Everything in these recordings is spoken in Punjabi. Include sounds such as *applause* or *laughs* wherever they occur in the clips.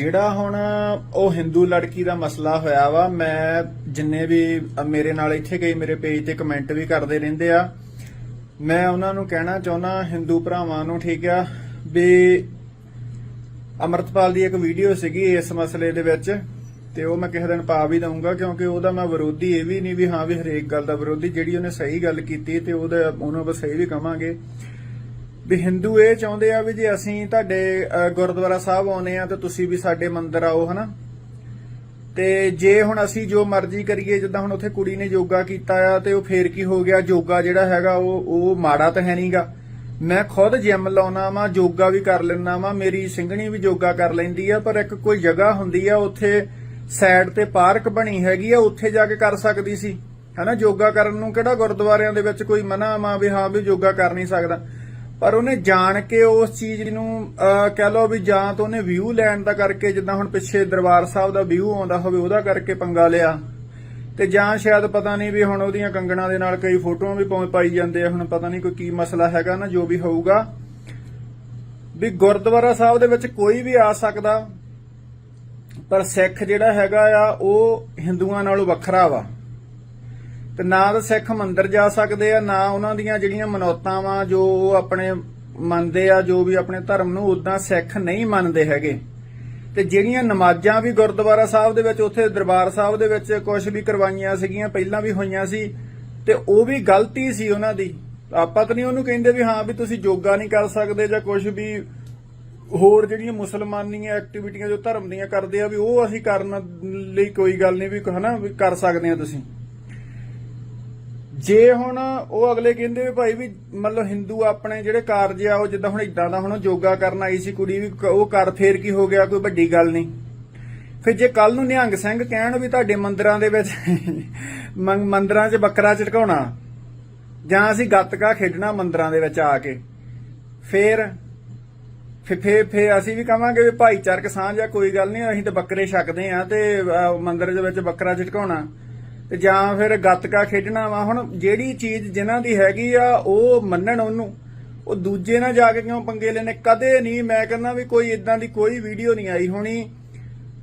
ਜਿਹੜਾ ਹੁਣ ਉਹ ਹਿੰਦੂ ਲੜਕੀ ਦਾ ਮਸਲਾ ਹੋਇਆ ਵਾ, ਮੈਂ ਜਿੰਨੇ ਵੀ ਮੇਰੇ ਨਾਲ ਇੱਥੇ ਗਈ ਮੇਰੇ ਪੇਜ ਤੇ ਕਮੈਂਟ ਵੀ ਕਰਦੇ ਰਹਿੰਦੇ ਆ। ਮੈਂ ਉਹਨਾਂ ਨੂੰ ਕਹਿਣਾ ਚਾਹੁੰਦਾ ਹਿੰਦੂ ਭਰਾਵਾਂ ਨੂੰ ਠੀਕ ਆ, ਵੀ ਅਮਰਤਪਾਲ ਦੀ ਇੱਕ ਵੀਡੀਓ ਸੀਗੀ ਇਸ ਮਸਲੇ ਦੇ ਵਿੱਚ, ਤੇ ਉਹ ਮੈਂ ਕਿਸੇ ਦਿਨ ਪਾ ਵੀ ਦਊਂਗਾ, ਕਿਉਂਕਿ ਉਹਦਾ ਮੈਂ ਵਿਰੋਧੀ ਇਹ ਵੀ ਨਹੀਂ ਵੀ ਹਾਂ ਵੀ ਹਰੇਕ ਗੱਲ ਦਾ ਵਿਰੋਧੀ, ਜਿਹੜੀ ਉਹਨੇ ਸਹੀ ਗੱਲ ਕੀਤੀ ਤੇ ਉਹਦਾ, ਉਹਨੂੰ ਬਸ ਸਹੀ ਵੀ ਕਵਾਂਗੇ। ਵੀ ਹਿੰਦੂ ਇਹ ਚਾਹੁੰਦੇ ਆ ਵੀ ਜੇ ਅਸੀਂ ਤੁਹਾਡੇ ਗੁਰਦੁਆਰਾ ਸਾਹਿਬ ਆਉਨੇ ਆ ਤੇ ਤੁਸੀਂ ਵੀ ਸਾਡੇ ਮੰਦਿਰ ਆਓ, ਹਨਾ? ਤੇ ਜੇ ਹੁਣ ਅਸੀਂ ਜੋ ਮਰਜ਼ੀ ਕਰੀਏ, ਜਿੱਦਾਂ ਹੁਣ ਉੱਥੇ ਕੁੜੀ ਨੇ ਯੋਗਾ ਕੀਤਾ ਆ ਤੇ ਉਹ ਫੇਰ ਕੀ ਹੋ ਗਿਆ? ਯੋਗਾ ਜਿਹੜਾ ਹੈਗਾ ਉਹ ਉਹ ਮਾੜਾ ਤਾਂ ਹੈ ਨਹੀਂਗਾ। ਮੈਂ ਖੁਦ ਜਿਮ ਲਾਉਣਾ ਵਾ, ਯੋਗਾ ਵੀ ਕਰ ਲੈਣਾ ਵਾ, ਮੇਰੀ ਸਿੰਘਣੀ ਵੀ ਯੋਗਾ ਕਰ ਲੈਂਦੀ ਆ, ਪਰ ਇੱਕ ਕੋਈ ਜਗ੍ਹਾ ਹੁੰਦੀ ਆ ਉੱਥੇ ਸਾਈਡ ਤੇ ਪਾਰਕ ਬਣੀ ਹੈਗੀ ਆ, ਉੱਥੇ ਜਾ ਕੇ ਕਰ ਸਕਦੀ ਸੀ। ਹਨਾ, ਯੋਗਾ ਕਰਨ ਨੂੰ ਕਿਹੜਾ ਗੁਰਦੁਆਰਿਆਂ ਦੇ ਵਿੱਚ ਕੋਈ ਮਨਾ ਮਾ ਵੀ ਹਾਂ ਵੀ ਯੋਗਾ ਕਰ ਨਹੀਂ ਸਕਦਾ। ਪਰ ਉਹਨੇ ਜਾਣ ਕੇ ਉਸ ਚੀਜ਼ ਨੂੰ ਅਹ, ਕਹਿ ਲਓ ਵੀ ਜਾਂ ਤਾਂ ਉਹਨੇ ਵਿਊ ਲੈਣ ਦਾ ਕਰਕੇ ਜਿੱਦਾਂ ਹੁਣ ਪਿੱਛੇ ਦਰਬਾਰ ਸਾਹਿਬ ਦਾ ਵਿਊ ਆਉਂਦਾ ਹੋਵੇ ਉਹਦਾ ਕਰਕੇ ਪੰਗਾ ਲਿਆ। ਤੇ ਜਾਂ ਸ਼ਾਇਦ ਪਤਾ ਨਹੀਂ ਵੀ ਹੁਣ ਉਹਦੀਆਂ ਕੰਗਣਾ ਦੇ ਨਾਲ ਕਈ ਫੋਟੋਆਂ ਵੀ ਪਾਈ ਜਾਂਦੇ ਆ ਹੁਣ ਪਤਾ ਨਹੀਂ ਕੋਈ ਕੀ ਮਸਲਾ ਹੈਗਾ ਨਾ ਜੋ ਵੀ ਹੋਊਗਾ। ਵੀ ਗੁਰਦੁਆਰਾ ਸਾਹਿਬ ਦੇ ਵਿੱਚ ਕੋਈ ਵੀ ਆ ਸਕਦਾ ਪਰ ਸਿੱਖ ਜਿਹੜਾ ਹੈਗਾ ਆ ਉਹ ਹਿੰਦੂਆਂ ਨਾਲੋਂ ਵੱਖਰਾ ਵਾ। ਤੇ ਨਾ ਤਾਂ ਸਿੱਖ ਮੰਦਿਰ ਜਾ ਸਕਦੇ ਆ, ਨਾ ਉਹਨਾਂ ਦੀਆਂ ਜਿਹੜੀਆਂ ਮਨੌਤਾਂ ਵਾ, ਜੋ ਉਹ ਆਪਣੇ ਮੰਨਦੇ ਆ, ਜੋ ਵੀ ਆਪਣੇ ਧਰਮ ਨੂੰ ਉਦਾਂ ਸਿੱਖ ਨਹੀਂ ਮੰਨਦੇ ਹੈਗੇ। ਤੇ ਜਿਹੜੀਆਂ ਨਮਾਜ਼ਾਂ ਵੀ ਗੁਰਦੁਆਰਾ ਸਾਹਿਬ ਦੇ ਵਿੱਚ, ਉੱਥੇ ਦਰਬਾਰ ਸਾਹਿਬ ਦੇ ਵਿੱਚ ਕੁਝ ਵੀ ਕਰਵਾਈਆਂ ਸੀਗੀਆਂ, ਪਹਿਲਾਂ ਵੀ ਹੋਈਆਂ ਸੀ, ਤੇ ਉਹ ਵੀ ਗਲਤੀ ਸੀ ਉਹਨਾਂ ਦੀ। ਆਪਾਂ ਤਾਂ ਨਹੀਂ ਉਹਨੂੰ ਕਹਿੰਦੇ ਵੀ ਹਾਂ ਵੀ ਤੁਸੀਂ ਯੋਗਾ ਨਹੀਂ ਕਰ ਸਕਦੇ ਜਾਂ ਕੁਝ ਵੀ ਹੋਰ ਜਿਹੜੀਆਂ ਮੁਸਲਮਾਨੀਆਂ ਐਕਟੀਵਿਟੀਆਂ ਜੋ ਧਰਮ ਦੀਆਂ ਕਰਦੇ ਆ, ਵੀ ਉਹ ਅਸੀਂ ਕਰਨ ਲਈ ਕੋਈ ਗੱਲ ਨਹੀਂ, ਵੀ ਹਨਾ, ਵੀ ਕਰ ਸਕਦੇ ਆ ਤੁਸੀਂ। ਜੇ ਹੁਣ ਉਹ ਅਗਲੇ ਕਹਿੰਦੇ ਵੀ ਭਾਈ ਵੀ ਮਤਲਬ ਹਿੰਦੂ ਆਪਣੇ ਜਿਹੜੇ ਕਾਰਜ ਆ ਉਹ ਜਿੱਦਾਂ ਹੁਣ ਇਦਾਂ ਦਾ ਹੁਣ ਯੋਗਾ ਕਰਨ ਆਈ ਸੀ ਕੁੜੀ ਵੀ ਉਹ ਕਰ ਫੇਰ ਕੀ ਹੋ ਗਿਆ ਕੋਈ ਵੱਡੀ ਗੱਲ ਨਹੀਂ। ਫਿਰ ਜੇ ਕੱਲ ਨੂੰ ਨਿਹੰਗ ਸਿੰਘ ਕਹਿਣ ਵੀ ਤੁਹਾਡੇ ਮੰਦਿਰਾਂ ਦੇ ਵਿੱਚ *laughs* ਮੰ- ਮੰਦਿਰਾਂ 'ਚ ਬੱਕਰਾ ਝਟਕਾਉਣਾ ਜਾਂ ਅਸੀਂ ਗੱਤਕਾ ਖੇਡਣਾ ਮੰਦਿਰਾਂ ਦੇ ਵਿੱਚ ਆ ਕੇ ਫੇਰ ਫਿਰ ਫਿਰ ਅਸੀਂ ਵੀ ਕਵਾਂਗੇ ਵੀ ਭਾਈਚਾਰਕ ਸਾਂਝ ਆ ਕੋਈ ਗੱਲ ਨਹੀਂ ਅਸੀਂ ਤਾਂ ਬੱਕਰੇ ਛਕਦੇ ਆ ਤੇ ਅਹ, ਮੰਦਿਰ ਦੇ ਵਿੱਚ ਬੱਕਰਾ ਝਟਕਾਉਣਾ। ਤੇ ਜਾਂ ਫਿਰ ਗੱਤਕਾ ਖੇਡਣਾ ਵਾ। ਹੁਣ ਜਿਹੜੀ ਚੀਜ਼ ਜਿਨ੍ਹਾਂ ਦੀ ਹੈਗੀ ਆ, ਉਹ ਮੰਨਣ ਉਹਨੂੰ। ਉਹ ਦੂਜੇ ਨਾਲ ਜਾ ਕੇ ਕਿਉਂ ਪੰਗੇ ਲੈਣੇ ਕਦੇ ਨਹੀਂ। ਮੈਂ ਕਹਿੰਦਾ ਵੀ ਕੋਈ ਇਦਾਂ ਦੀ ਕੋਈ ਵੀਡੀਓ ਨਹੀਂ ਆਈ ਹੋਣੀ।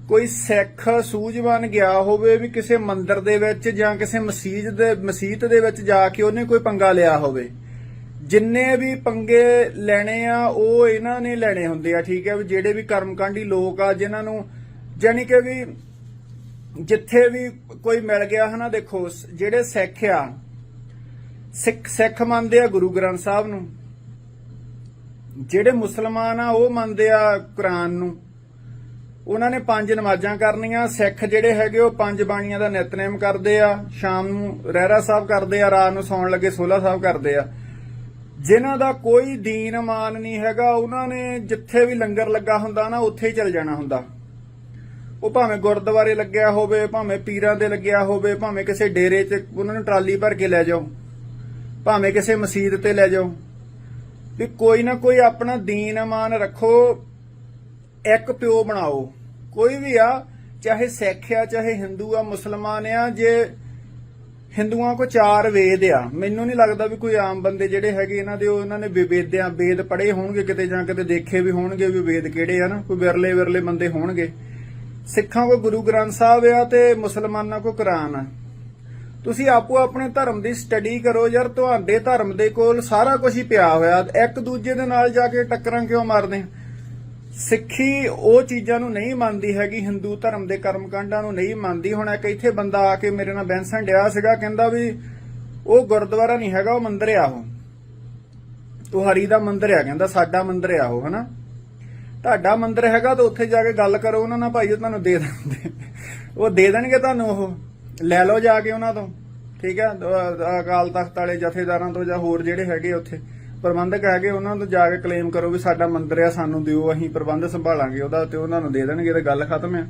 ਕੋਈ ਸਿੱਖ ਸੂਝਵਾਨ ਗਿਆ ਹੋਵੇ ਵੀ ਕਿਸੇ ਮੰਦਿਰ ਦੇ ਵਿੱਚ ਜਾਂ ਕਿਸੇ ਮਸਜਿਦ ਦੇ ਮਸਜਿਦ ਦੇ ਵਿੱਚ ਜਾ ਕੇ ਉਹਨੇ ਕੋਈ ਪੰਗਾ ਲਿਆ ਹੋਵੇ। ਜਿੰਨੇ ਵੀ ਪੰਗੇ ਲੈਣੇ ਆ, ਉਹ ਇਹਨਾਂ ਨੇ ਲੈਣੇ ਹੁੰਦੇ ਆ, ਠੀਕ ਹੈ? ਵੀ ਜਿਹੜੇ ਵੀ ਕਰਮਕਾਂਡੀ ਲੋਕ ਆ, ਜਿਨ੍ਹਾਂ ਨੂੰ ਜਾਨੀ ਕਿ ਵੀ ਜਿੱਥੇ ਵੀ ਕੋਈ ਮਿਲ ਗਿਆ ਹਨਾ, ਦੇਖੋ ਜਿਹੜੇ ਸਿੱਖ ਆ, ਸਿੱਖ ਸਿੱਖ ਮੰਨਦੇ ਆ ਗੁਰੂ ਗ੍ਰੰਥ ਸਾਹਿਬ ਨੂੰ। ਜਿਹੜੇ ਮੁਸਲਮਾਨ ਆ, ਉਹ ਮੰਨਦੇ ਆ ਕੁਰਾਨ ਨੂੰ। ਉਹਨਾਂ ਨੇ ਪੰਜ ਨਮਾਜ਼ਾਂ ਕਰਨੀਆਂ, ਸਿੱਖ ਜਿਹੜੇ ਹੈਗੇ, ਉਹ ਪੰਜ ਬਾਣੀਆਂ ਦਾ ਨਿਤਨੇਮ ਕਰਦੇ ਆ, ਸ਼ਾਮ ਨੂੰ ਰਹਿਰਾ ਸਾਹਿਬ ਕਰਦੇ ਆ, ਰਾਤ ਨੂੰ ਸੌਣ ਲੱਗੇ ਸੋਲਾ ਸਾਹਿਬ ਕਰਦੇ ਆ। ਜਿਨ੍ਹਾਂ ਦਾ ਕੋਈ ਦੀਨ ਮਾਨ ਨਹੀਂ ਹੈਗਾ, ਉਹਨਾਂ ਨੇ ਜਿੱਥੇ ਵੀ ਲੰਗਰ ਲੱਗਾ ਹੁੰਦਾ ਨਾ, ਉੱਥੇ ਹੀ ਚਲ ਜਾਣਾ ਹੁੰਦਾ। ਉਹ ਭਾਵੇਂ ਗੁਰਦੁਆਰੇ ਲੱਗਿਆ ਹੋਵੇ, ਭਾਵੇਂ ਪੀਰਾਂ ਦੇ ਲੱਗਿਆ ਹੋਵੇ, ਭਾਵੇਂ ਕਿਸੇ ਡੇਰੇ 'ਚ ਉਹਨਾਂ ਨੂੰ ਟਰਾਲੀ ਭਰ ਕੇ ਲੈ ਜਾਓ, ਭਾਵੇਂ ਕਿਸੇ ਮਸਜਿਦ ਤੇ ਲੈ ਜਾਓ, ਵੀ ਕੋਈ ਨਾ ਕੋਈ ਆਪਣਾ ਦੀਨ ਇਮਾਨ ਰੱਖੋ, ਇੱਕ ਪਿਓ ਬਣਾਓ। ਕੋਈ ਵੀ ਆ, ਚਾਹੇ ਸਿੱਖ ਆ, ਚਾਹੇ ਹਿੰਦੂ ਆ, ਮੁਸਲਮਾਨ ਆ, ਜੇ ਹਿੰਦੂਆਂ ਕੋ ਚਾਰ ਵੇਦ ਆ, ਮੈਨੂੰ ਨਹੀਂ ਲੱਗਦਾ ਵੀ ਕੋਈ ਆਮ ਬੰਦੇ ਜਿਹੜੇ ਹੈਗੇ ਇਹਨਾਂ ਦੇ, ਉਹ ਇਹਨਾਂ ਨੇ ਵਿਵੇਦਿਆਂ ਵੇਦ ਪੜ੍ਹੇ ਹੋਣਗੇ ਕਿਤੇ ਜਾਂ ਕਿਤੇ ਦੇਖੇ ਵੀ ਹੋਣਗੇ ਵੀ ਵੇਦ ਕਿਹੜੇ ਆ ਨਾ, ਕੋਈ ਵਿਰਲੇ ਵਿਰਲੇ ਬੰਦੇ ਹੋਣਗੇ। ਸਿੱਖਾਂ ਕੋ ਗੁਰੂ ਗ੍ਰੰਥ ਸਾਹਿਬ ਆ ਤੇ ਮੁਸਲਮਾਨਾਂ ਕੋ ਕੁਰਾਨ ਆ। ਤੁਸੀਂ ਆਪੋ ਆਪਣੇ ਧਰਮ ਦੀ ਸਟੱਡੀ ਕਰੋ ਯਾਰ, ਤੁਹਾਡੇ ਧਰਮ ਦੇ ਕੋਲ ਸਾਰਾ ਕੁਝ ਹੀ ਪਿਆ ਹੋਇਆ। ਇੱਕ ਦੂਜੇ ਦੇ ਨਾਲ ਜਾ ਕੇ ਟੱਕਰਾਂ ਕਿਉਂ ਮਾਰਦੇ? ਸਿੱਖੀ ਉਹ ਚੀਜ਼ਾਂ ਨੂੰ ਨਹੀਂ ਮੰਨਦੀ ਹੈਗੀ, ਹਿੰਦੂ ਧਰਮ ਦੇ ਕਰਮਕਾਂਡਾਂ ਨੂੰ ਨਹੀਂ ਮੰਨਦੀ। ਹੁਣ ਇੱਕ ਇੱਥੇ ਬੰਦਾ ਆ ਕੇ ਮੇਰੇ ਨਾਲ ਬੈਂਸਣ ਡਿਆ ਸੀਗਾ, ਕਹਿੰਦਾ ਵੀ ਉਹ ਗੁਰਦੁਆਰਾ ਨਹੀਂ ਹੈਗਾ, ਉਹ ਮੰਦਿਰ ਆ ਉਹ। ਉਹ ਹਰੀ ਦਾ ਮੰਦਿਰ ਆ, ਕਹਿੰਦਾ ਸਾਡਾ ਮੰਦਿਰ ਆ ਉਹ, ਹਨਾ? ਤੁਹਾਡਾ ਮੰਦਿਰ ਹੈਗਾ ਤਾਂ ਉੱਥੇ ਜਾ ਕੇ ਗੱਲ ਕਰੋ, ਉਹਨਾਂ ਨਾਲ ਭਾਈ ਉਹ ਤੁਹਾਨੂੰ ਦੇ ਦਿੰਦੇ ਉਹ ਦੇ ਦੇਣਗੇ ਤੁਹਾਨੂੰ ਉਹ। ਲੈ ਲਓ ਜਾ ਕੇ ਉਹਨਾਂ ਤੋਂ, ਠੀਕ ਹੈ? ਅਕਾਲ ਤਖਤ ਵਾਲੇ ਜਥੇਦਾਰਾਂ ਤੋਂ ਜਾਂ ਹੋਰ ਜਿਹੜੇ ਹੈਗੇ ਉੱਥੇ। ਪ੍ਰਬੰਧਕ ਹੈਗੇ ਉਹਨਾਂ ਤੋਂ ਜਾ ਕੇ ਕਲੇਮ ਕਰੋ ਵੀ ਸਾਡਾ ਮੰਦਿਰ ਆ, ਸਾਨੂੰ ਦਿਓ, ਅਸੀਂ ਪ੍ਰਬੰਧ ਸੰਭਾਲਾਂਗੇ ਉਹਦਾ ਤੇ ਉਹਨਾਂ ਨੂੰ ਦੇ ਦੇਣਗੇ ਤੇ ਗੱਲ ਖਤਮ ਹੈ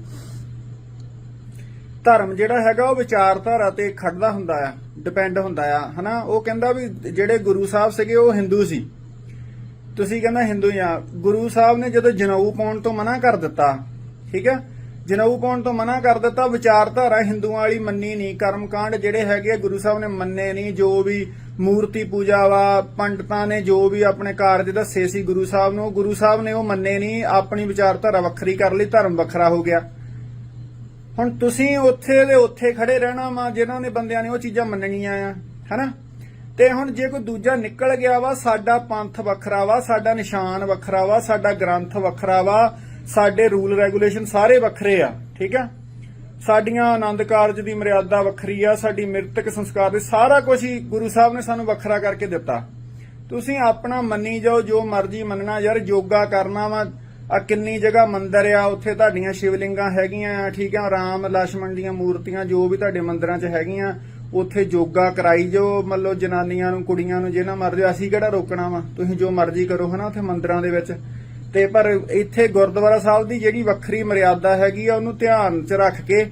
ਧਰਮ ਜਿਹੜਾ ਹੈਗਾ ਉਹ ਵਿਚਾਰਧਾਰਾ ਤੇ ਖੜਦਾ ਹੁੰਦਾ ਆ ਡਿਪੈਂਡ ਹੁੰਦਾ ਆ, ਹਨਾ? ਉਹ ਕਹਿੰਦਾ ਵੀ ਜਿਹੜੇ ਗੁਰੂ ਸਾਹਿਬ ਸੀਗੇ ਉਹ ਹਿੰਦੂ ਸੀ। ਤੁਸੀਂ ਕਹਿੰਦਾ ਹਿੰਦੂ ਆ। ਗੁਰੂ ਸਾਹਿਬ ਨੇ ਜਦੋਂ ਜਨਊ ਪਾਉਣ ਤੋਂ ਮਨਾ ਕਰ ਦਿੱਤਾ, ਠੀਕ ਹੈ? ਜਨਊ ਪਾਉਣ ਤੋਂ ਮਨਾ ਕਰ ਦਿੱਤਾ, ਵਿਚਾਰਧਾਰਾ ਹਿੰਦੂਆਂ ਵਾਲੀ ਮੰਨੀ ਨਹੀਂ, ਕਰਮਕਾਂਡ ਜਿਹੜੇ ਹੈਗੇ ਆ, ਗੁਰੂ ਸਾਹਿਬ ਨੇ ਮੰਨੇ ਨਹੀਂ, ਜੋ ਵੀ ਮੂਰਤੀ ਪੂਜਾ ਵਾ, ਪੰਡਤਾਂ ਨੇ ਜੋ ਵੀ ਆਪਣੇ ਕਾਰਜ ਦੱਸੇ ਸੀ ਗੁਰੂ ਸਾਹਿਬ ਨੂੰ, ਗੁਰੂ ਸਾਹਿਬ ਨੇ ਉਹ ਮੰਨੇ ਨਹੀਂ, ਆਪਣੀ ਵਿਚਾਰਧਾਰਾ ਵੱਖਰੀ ਕਰ ਲਈ, ਧਰਮ ਵੱਖਰਾ ਹੋ ਗਿਆ। ਹੁਣ ਤੁਸੀਂ ਉੱਥੇ ਦੇ ਉੱਥੇ ਖੜੇ ਰਹਿਣਾ ਵਾ, ਜਿਨ੍ਹਾਂ ਨੇ ਬੰਦਿਆਂ ਨੇ ਉਹ ਚੀਜ਼ਾਂ ਮੰਨਣੀਆਂ ਆ, ਹਨਾ? ਤੇ ਹੁਣ ਜੇ ਕੋਈ ਦੂਜਾ ਨਿਕਲ ਗਿਆ ਵਾ, ਸਾਡਾ ਪੰਥ ਵੱਖਰਾ ਵਾ, ਸਾਡਾ ਨਿਸ਼ਾਨ ਵੱਖਰਾ ਵਾ, ਸਾਡਾ ਗ੍ਰੰਥ ਵੱਖਰਾ ਵਾ, ਸਾਡੇ ਰੂਲ ਰੈਗੂਲੇਸ਼ਨ ਸਾਰੇ ਵੱਖਰੇ ਆ, ਠੀਕ ਆ? ਸਾਡੀਆਂ ਆਨੰਦ ਕਾਰਜ ਦੀ ਮਰਿਆਦਾ ਵੱਖਰੀ ਆ, ਸਾਡੀ ਮਿਰਤਕ ਸੰਸਕਾਰ ਦੇ ਸਾਰਾ ਕੁਝ ਹੀ ਗੁਰੂ ਸਾਹਿਬ ਨੇ ਸਾਨੂੰ ਵੱਖਰਾ ਕਰਕੇ ਦਿੱਤਾ। ਤੁਸੀਂ ਆਪਣਾ ਮੰਨੀ ਜਾਓ, ਜੋ ਮਰਜ਼ੀ ਮੰਨਣਾ ਯਾਰ, ਯੋਗਾ ਕਰਨਾ ਵਾ, ਆ ਕਿੰਨੀ ਜਗ੍ਹਾ ਮੰਦਰ ਆ, ਉੱਥੇ ਤੁਹਾਡੀਆਂ ਸ਼ਿਵਲਿੰਗਾਂ ਹੈਗੀਆਂ ਠੀਕ ਆ? ਰਾਮ ਲక్ష్మణ ਦੀਆਂ ਮੂਰਤੀਆਂ ਜੋ ਵੀ ਤੁਹਾਡੇ ਮੰਦਰਾਂ 'ਚ ਹੈਗੀਆਂ ਉੱਥੇ ਯੋਗਾ ਕਰਾਈ ਜੋ ਮਤਲਬ ਜਨਾਨੀਆਂ ਨੂੰ, ਕੁੜੀਆਂ ਨੂੰ ਜਿਹਨਾਂ ਮਰਜ਼ੀ, ਅਸੀਂ ਕਿਹੜਾ ਰੋਕਣਾ ਵਾ? ਤੁਸੀਂ ਜੋ ਮਰਜ਼ੀ ਕਰੋ, ਹਨਾ, ਉੱਥੇ ਮੰਦਿਰਾਂ ਦੇ ਵਿੱਚ। ਤੇ ਪਰ ਇੱਥੇ ਗੁਰਦੁਆਰਾ ਸਾਹਿਬ ਦੀ ਜਿਹੜੀ ਵੱਖਰੀ ਮਰਿਆਦਾ ਹੈਗੀ ਆ, ਉਹਨੂੰ ਧਿਆਨ 'ਚ ਰੱਖ ਕੇ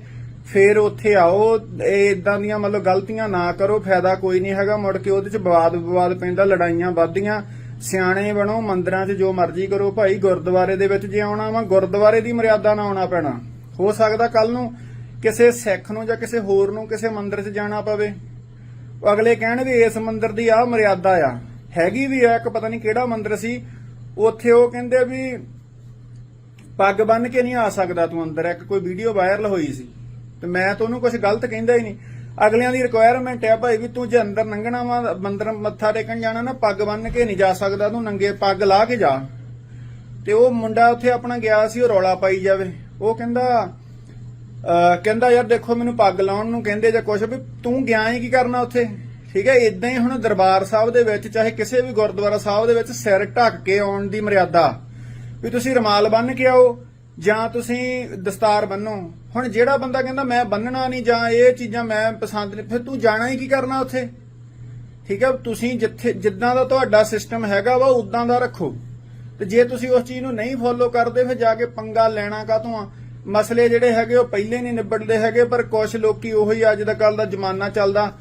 ਫੇਰ ਉੱਥੇ ਆਓ। ਇਹ ਇਦਾਂ ਦੀਆਂ ਮਤਲਬ ਗਲਤੀਆਂ ਨਾ ਕਰੋ, ਫਾਇਦਾ ਕੋਈ ਨਹੀਂ ਹੈਗਾ। ਮੁੜ ਕੇ ਉਹਦੇ 'ਚ ਵਿਵਾਦ ਵਿਵਾਦ ਪੈਂਦਾ, ਲੜਾਈਆਂ ਵੱਧਦੀਆਂ। ਸਿਆਣੇ ਬਣੋ, ਮੰਦਿਰਾਂ 'ਚ ਜੋ ਮਰਜ਼ੀ ਕਰੋ। ਭਾਈ ਗੁਰਦੁਆਰੇ ਦੇ ਵਿੱਚ ਜੇ ਆਉਣਾ ਵਾ, ਗੁਰਦੁਆਰੇ ਦੀ ਮਰਿਆਦਾ ਨਾਲ ਆਉਣਾ ਪੈਣਾ। ਹੋ ਸਕਦਾ ਕੱਲ ਨੂੰ ਕਿਸੇ ਸਿੱਖ ਨੂੰ ਜਾਂ ਕਿਸੇ ਹੋਰ ਨੂੰ ਕਿਸੇ ਮੰਦਿਰ 'ਚ ਜਾਣਾ ਪਵੇ। ਉਹ ਅਗਲੇ ਕਹਿਣ ਵੀ ਇਸ ਮੰਦਿਰ ਦੀ ਆ ਮਰਿਆਦਾ ਆ। ਹੈਗੀ ਵੀ ਆ, ਇੱਕ ਪਤਾ ਨਹੀਂ ਕਿਹੜਾ ਮੰਦਿਰ ਸੀ। ਉੱਥੇ ਉਹ ਕਹਿੰਦੇ ਵੀ ਪੱਗ ਬੰਨ ਕੇ ਨਹੀਂ ਆ ਸਕਦਾ ਤੂੰ ਅੰਦਰ। ਇੱਕ ਕੋਈ ਵੀਡੀਓ ਵਾਇਰਲ ਹੋਈ ਸੀ। ਤੇ ਮੈਂ ਤਾਂ ਉਹਨੂੰ ਕੁਝ ਗਲਤ ਕਹਿੰਦਾ ਹੀ ਨਹੀਂ। ਅਗਲਿਆਂ ਦੀ ਰਿਕੁਆਇਰਮੈਂਟ ਹੈ ਭਾਈ ਵੀ ਤੂੰ ਜੇ ਅੰਦਰ ਲੰਘਣਾ ਵਾ, ਮੰਦਰ ਮੱਥਾ ਟੇਕਣ ਜਾਣਾ ਨਾ, ਪੱਗ ਬੰਨ ਕੇ ਨਹੀਂ ਜਾ ਸਕਦਾ ਤੂੰ, ਨੰਗੇ ਪੱਗ ਲਾ ਕੇ ਜਾ। ਤੇ ਉਹ ਮੁੰਡਾ ਉੱਥੇ ਆਪਣਾ ਗਿਆ ਸੀ, ਉਹ ਰੌਲਾ ਪਾਈ ਜਾਵੇ। ਉਹ ਕਹਿੰਦਾ ਕਹਿੰਦਾ ਯਾਰ ਦੇਖੋ ਮੈਨੂੰ ਪੱਗ ਲਾਉਣ ਨੂੰ ਕਹਿੰਦੇ ਜਾਂ ਕੁਛ ਵੀ, ਤੂੰ ਗਿਆ ਹੀ ਕੀ ਕਰਨਾ ਉੱਥੇ? ਠੀਕ ਹੈ ਇਦਾਂ ਹੀ ਹੁਣ ਦਰਬਾਰ ਸਾਹਿਬ ਦੇ ਵਿੱਚ, ਚਾਹੇ ਕਿਸੇ ਵੀ ਗੁਰਦੁਆਰਾ ਸਾਹਿਬ ਦੇ ਵਿੱਚ ਸਿਰ ਢੱਕ ਕੇ ਆਉਣ ਦੀ ਮਰਿਆਦਾ, ਵੀ ਤੁਸੀਂ ਰਮਾਲ ਬੰਨ ਕੇ ਆਓ ਜਾਂ ਤੁਸੀਂ ਦਸਤਾਰ ਬੰਨੋ ਹੁਣ ਜਿਹੜਾ ਬੰਦਾ ਕਹਿੰਦਾ ਮੈਂ ਬੰਨਣਾ ਨਹੀਂ ਜਾਂ ਇਹ ਚੀਜ਼ਾਂ ਮੈਂ ਪਸੰਦ ਨਹੀਂ, ਫਿਰ ਤੂੰ ਜਾਣਾ ਹੀ ਕੀ ਕਰਨਾ ਉੱਥੇ? ਠੀਕ ਹੈ, ਤੁਸੀਂ ਜਿੱਥੇ, ਜਿੱਦਾਂ ਦਾ ਤੁਹਾਡਾ ਸਿਸਟਮ ਹੈਗਾ ਵਾ, ਉਦਾਂ ਦਾ ਰੱਖੋ। ਤੇ ਜੇ ਤੁਸੀਂ ਉਸ ਚੀਜ਼ ਨੂੰ ਨਹੀਂ ਫੋਲੋ ਕਰਦੇ, ਫਿਰ ਜਾ ਕੇ ਪੰਗਾ ਲੈਣਾ ਕਾਹਤੋਂ ਆ? ਮਸਲੇ ਜਿਹੜੇ ਹੈਗੇ ਉਹ ਪਹਿਲੇ ਨਹੀਂ ਨਿਬੜਦੇ ਹੈਗੇ, ਪਰ ਕੁਝ ਲੋਕੀ ਉਹੀ ਅੱਜ ਦਾ ਕੱਲ ਦਾ ਜ਼ਮਾਨਾ ਚੱਲਦਾ,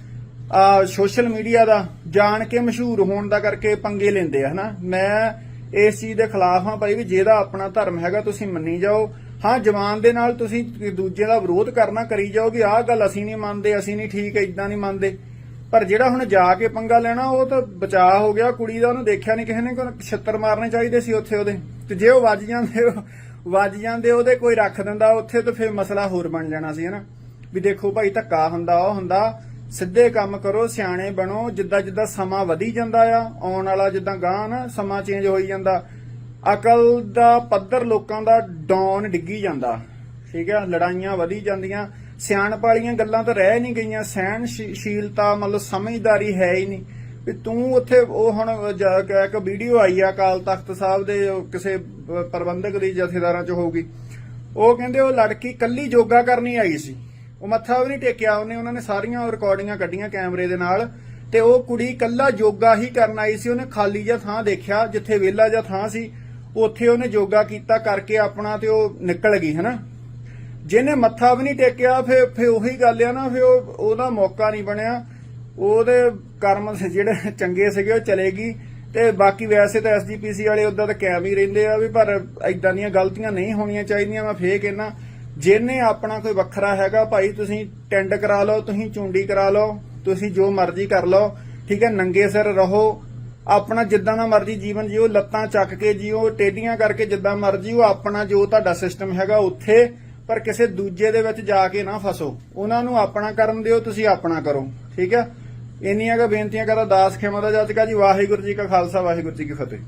ਆ ਸੋਸ਼ਲ ਮੀਡੀਆ ਦਾ, ਜਾਣ ਕੇ ਮਸ਼ਹੂਰ ਹੋਣ ਦਾ ਕਰਕੇ ਪੰਗੇ ਲੈਂਦੇ ਆ, ਹਨਾ? ਮੈਂ ਇਸ ਚੀਜ਼ ਦੇ ਖਿਲਾਫ ਹਾਂ ਭਾਈ ਵੀ ਜਿਹਦਾ ਆਪਣਾ ਧਰਮ ਹੈਗਾ, ਤੁਸੀਂ ਮੰਨੀ ਜਾਓ। ਹਾਂ, ਜਵਾਨ ਦੇ ਨਾਲ ਤੁਸੀਂ ਦੂਜੇ ਦਾ ਵਿਰੋਧ ਕਰਨਾ, ਕਰੀ ਜਾਓ ਵੀ ਆਹ ਗੱਲ ਅਸੀਂ ਨਹੀਂ ਮੰਨਦੇ, ਅਸੀਂ ਨਹੀਂ ਠੀਕ ਇਦਾਂ ਨਹੀਂ ਮੰਨਦੇ। ਪਰ ਜਿਹੜਾ ਹੁਣ ਜਾ ਕੇ ਪੰਗਾ ਲੈਣਾ, ਉਹ ਤਾਂ ਬਚਾਅ ਹੋ ਗਿਆ। ਕੁੜੀ ਦਾ ਉਹਨੂੰ ਦੇਖਿਆ ਨਹੀਂ ਕਿਸੇ ਨੇ ਕੋਈ ਛੱਤਰ ਮਾਰਨੇ ਚਾਹੀਦੇ ਸੀ ਉੱਥੇ ਉਹਦੇ। ਤੇ ਜੇ ਉਹ ਵੱਜ ਜਾਂਦੇ ਵੱਜ ਜਾਂਦੇ, ਉਹਦੇ ਕੋਈ ਰੱਖ ਦਿੰਦਾ, ਉੱਥੇ ਤਾਂ ਫਿਰ ਮਸਲਾ ਹੋਰ ਬਣ ਜਾਣਾ ਸੀ, ਹਨਾ। ਵੀ ਦੇਖੋ ਭਾਈ, ਧੱਕਾ ਹੁੰਦਾ, ਉਹ ਹੁੰਦਾ। ਸਿੱਧੇ ਕੰਮ ਕਰੋ, ਸਿਆਣੇ ਬਣੋ, ਜਿੱਦਾਂ ਜਿੱਦਾਂ ਸਮਾਂ ਵਧੀ ਜਾਂਦਾ ਆ, ਆਉਣ ਵਾਲਾ ਜਿੱਦਾਂ ਗਾਂ ਨਾ ਸਮਾਂ ਚੇਂਜ ਹੋਈ ਜਾਂਦਾ। ਅਕਲ ਦਾ ਪੱਧਰ ਲੋਕਾਂ ਦਾ ਡਾਊਨ ਡਿੱਗੀ ਜਾਂਦਾ। ਠੀਕ ਆ, ਲੜਾਈਆਂ ਵਧੀ ਜਾਂਦੀਆਂ। ਸਿਆਣਪ ਵਾਲੀਆਂ ਗੱਲਾਂ ਤਾਂ ਰਹਿ ਨਹੀਂ ਗਈਆਂ ਸਹਿਣਸ਼ੀਲਤਾ ਮਤਲਬ ਸਮਝਦਾਰੀ ਹੈ ਹੀ ਨਹੀਂ। ਵੀ ਤੂੰ ਉੱਥੇ ਉਹ ਹੁਣ ਜਾ ਕੇ ਇੱਕ ਵੀਡੀਓ ਆਈ ਆ ਅਕਾਲ ਤਖਤ ਸਾਹਿਬ ਦੇ ਕਿਸੇ ਪ੍ਰਬੰਧਕ ਦੀ ਜਥੇਦਾਰਾਂ ਚ ਹੋਊਗੀ। ਉਹ ਕਹਿੰਦੇ ਉਹ ਲੜਕੀ ਕੱਲੀ ਯੋਗਾ ਕਰਨੀ ਆਈ ਸੀ। ਉਹ ਮੱਥਾ ਵੀ ਨਹੀਂ ਟੇਕਿਆ, ਉਹਨੇ ਉਹਨਾਂ ਨੇ ਸਾਰੀਆਂ ਰਿਕਾਰਡਿੰਗਾਂ ਕੱਢੀਆਂ ਕੈਮਰੇ ਦੇ ਨਾਲ ਤੇ ਉਹ ਕੁੜੀ ਕੱਲਾ ਯੋਗਾ ਹੀ ਕਰਨ ਆਈ ਸੀ, ਉਹਨੇ ਖਾਲੀ ਜਿਹਾ ਥਾਂ ਦੇਖਿਆ, ਜਿੱਥੇ ਵਿਹਲਾ ਜਿਹਾ ਥਾਂ ਸੀ, ਉੱਥੇ ਉਹਨੇ ਯੋਗਾ ਕੀਤਾ ਕਰਕੇ ਆਪਣਾ ਤੇ ਉਹ ਨਿਕਲ ਗਈ, ਹਨਾ? ਜਿਹਨੇ ਮੱਥਾ ਵੀ ਨਹੀਂ ਟੇਕਿਆ, ਫੇ ਫੇ ਉਹੀ ਗੱਲ ਆ ਨਾ, ਫੇ ਉਹ ਉਹਦਾ ਮੌਕਾ ਨਹੀਂ ਬਣਿਆ। ਉਹਦੇ ਕਰਮ ਜਿਹੜੇ ਚੰਗੇ ਸੀਗੇ ਉਹ ਚਲੇਗੀ ਤੇ ਬਾਕੀ ਵੈਸੇ ਤਾਂ ਐਸਜੀਪੀਸੀ ਵਾਲੇ ਉਦਾਂ ਤਾਂ ਕਾਇਮ ਹੀ ਰਹਿੰਦੇ ਆ ਵੀ ਪਰ ਇਦਾਂ ਦੀਆਂ ਗਲਤੀਆਂ ਨਹੀਂ ਹੋਣੀਆਂ ਚਾਹੀਦੀਆਂ, ਮੈਂ ਫੇਰ ਕਹਿਣਾ ਜਿਹਨੇ ਆਪਣਾ ਕੋਈ ਵੱਖਰਾ ਹੈਗਾ, ਭਾਈ ਤੁਸੀਂ ਟੈਂਡ ਕਰਾ ਲਓ, ਤੁਸੀਂ ਚੁੰਡੀ ਕਰਾ ਲਓ, ਤੁਸੀਂ ਜੋ ਮਰਜ਼ੀ ਕਰ ਲਓ, ਠੀਕ ਹੈ, ਨੰਗੇ ਸਿਰ ਰਹੋ, ਆਪਣਾ ਜਿੱਦਾਂ ਦਾ ਮਰਜ਼ੀ ਜੀਵਨ ਜੀਓ, ਲੱਤਾਂ ਚੱਕ ਕੇ ਜੀਓ ਟੇਡੀਆਂ ਕਰਕੇ ਜਿੱਦਾਂ ਮਰਜ਼ੀ ਉਹ ਆਪਣਾ ਜੋ ਤੁਹਾਡਾ ਸਿਸਟਮ ਹੈਗਾ ਉੱਥੇ, ਪਰ ਕਿਸੇ ਦੂਜੇ ਦੇ ਵਿੱਚ ਜਾ ਕੇ ਨਾ ਫਸੋ, ਉਹਨਾਂ ਨੂੰ ਆਪਣਾ ਕਰਨ ਦਿਓ, ਤੁਸੀਂ ਆਪਣਾ ਕਰੋ, ਠੀਕ ਹੈ। ਇੰਨੀਆਂ ਕੁ ਬੇਨਤੀਆਂ ਕਰਦਾ ਦਾਸ ਖੇਮਾ ਦਾ ਜੱਜ ਜੀ, ਵਾਹਿਗੁਰੂ ਜੀ ਕਾ ਖਾਲਸਾ, ਵਾਹਿਗੁਰੂ ਜੀ ਕੀ ਫਤਿਹ।